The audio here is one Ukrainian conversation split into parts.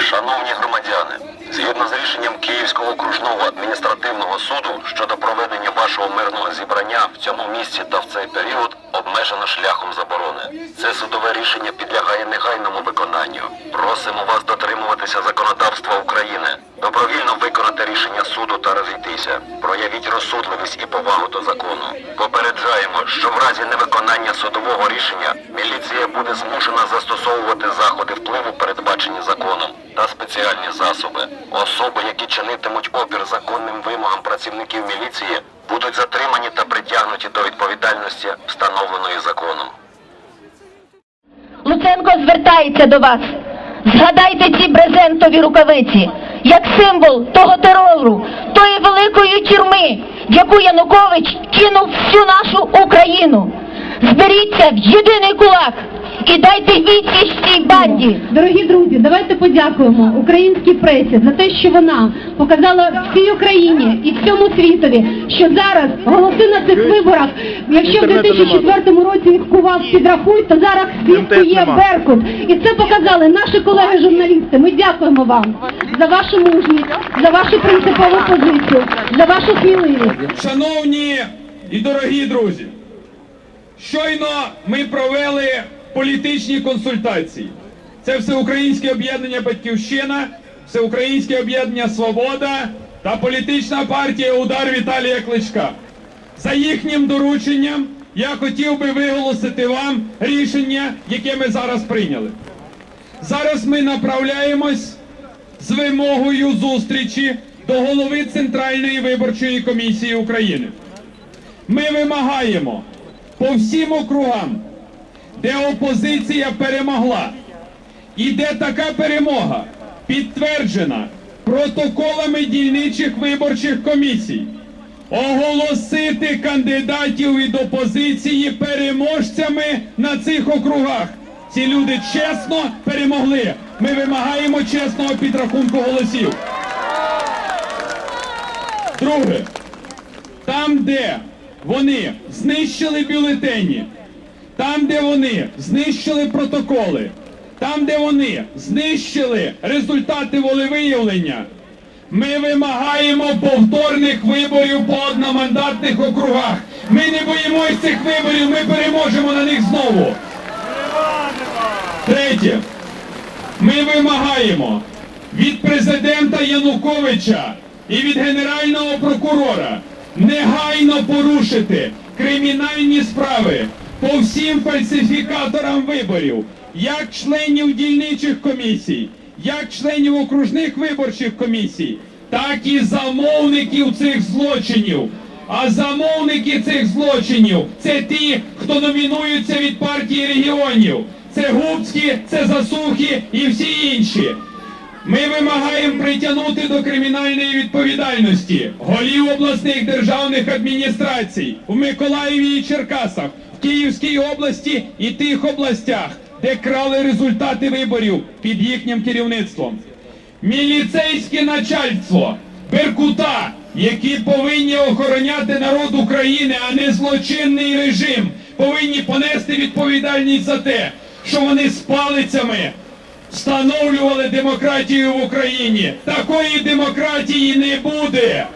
Шановні громадяни, згідно з рішенням Київського окружного адміністративного суду щодо проведення вашого мирного зібрання в цьому місці та в цей період обмежено шляхом заборони. Це судове рішення підлягає негайному виконанню. Просимо вас дотримуватися законодавства України. Добровільно виконати рішення суду та розійтися. Проявіть розсудливість і повагу до закону. Попереджаємо, що в разі невиконання судового рішення міліція буде змушена застосовувати заходи впливу, передбачені законом, та спеціальні засоби. Особи, які чинитимуть опір законним вимогам працівників міліції, будуть затримані та притягнуті до відповідальності, встановленої законом. Луценко звертається до вас. Згадайте ці брезентові рукавиці, як символ того терору, тої великої тюрми, в яку Янукович кинув всю нашу Україну. Зберіться в єдиний кулак і дайте відсіч цій банді. Дорогі друзі, давайте подякуємо українській пресі за те, що вона показала всій Україні і всьому світові, що зараз голоси на цих виборах, якщо в 2004 році їх кував підрахуй, то зараз МТС свідку є. Беркут. І це показали наші колеги-журналісти. Ми дякуємо вам за вашу мужність, за вашу принципову позицію, за вашу сміливість. Шановні і дорогі друзі, щойно ми провели політичні консультації. Це Всеукраїнське об'єднання Батьківщина, Всеукраїнське об'єднання Свобода та політична партія Удар Віталія Кличка. За їхнім дорученням я хотів би виголосити вам рішення, яке ми зараз прийняли. Зараз ми направляємось з вимогою зустрічі до голови Центральної виборчої комісії України. Ми вимагаємо по всім округам, де опозиція перемогла, і де така перемога підтверджена протоколами дільничих виборчих комісій, оголосити кандидатів від опозиції переможцями на цих округах. Ці люди чесно перемогли. Ми вимагаємо чесного підрахунку голосів. Друге, там, де вони знищили бюлетені, там, де вони знищили протоколи, там, де вони знищили результати волевиявлення, ми вимагаємо повторних виборів по одномандатних округах. Ми не боїмось цих виборів, ми переможемо на них знову. Третє. Ми вимагаємо від президента Януковича і від Генерального прокурора негайно порушити кримінальні справи по всім фальсифікаторам виборів, як членів дільничих комісій, як членів окружних виборчих комісій, так і замовників цих злочинів. А замовники цих злочинів це ті, хто номінуються від партії регіонів. Це Губські, це Засухи і всі інші. Ми вимагаємо притягнути до кримінальної відповідальності голів обласних державних адміністрацій в Миколаєві і Черкасах, в Київській області і тих областях, де крали результати виборів під їхнім керівництвом. Міліцейське начальство, Беркута, які повинні охороняти народ України, а не злочинний режим, повинні понести відповідальність за те, що вони з палицями встановлювали демократію в Україні. Такої демократії не буде.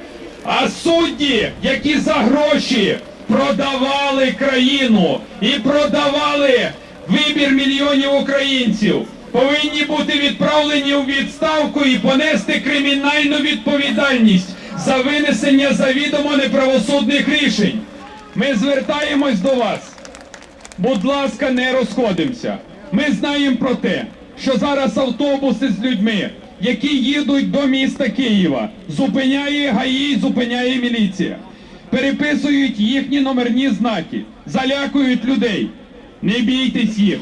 А судді, які за гроші продавали країну і продавали вибір мільйонів українців, повинні бути відправлені у відставку і понести кримінальну відповідальність за винесення завідомо неправосудних рішень. Ми звертаємось до вас. Будь ласка, не розходимося. Ми знаємо про те, що зараз автобуси з людьми, які їдуть до міста Києва, зупиняє ГАІ, зупиняє міліція, переписують їхні номерні знаки, залякують людей. Не бійтесь їх,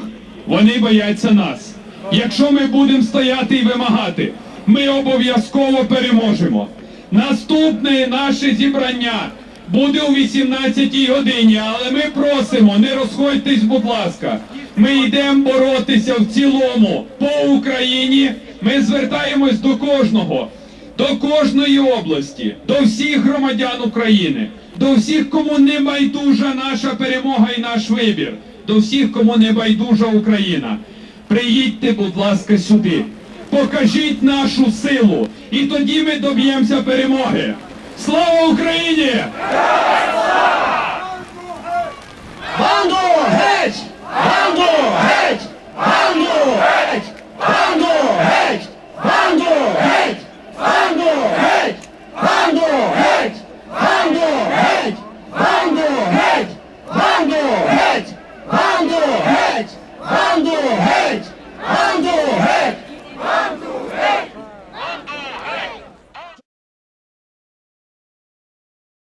вони бояться нас. Якщо ми будемо стояти і вимагати, ми обов'язково переможемо. Наступне наше зібрання буде о 18 годині, але ми просимо, не розходьтесь, будь ласка. Ми йдемо боротися в цілому по Україні. Ми звертаємось до кожного, до кожної області, до всіх громадян України, до всіх, кому не байдужа наша перемога і наш вибір, до всіх, кому не байдужа Україна. Приїдьте, будь ласка, сюди. Покажіть нашу силу. І тоді ми доб'ємося перемоги. Слава Україні!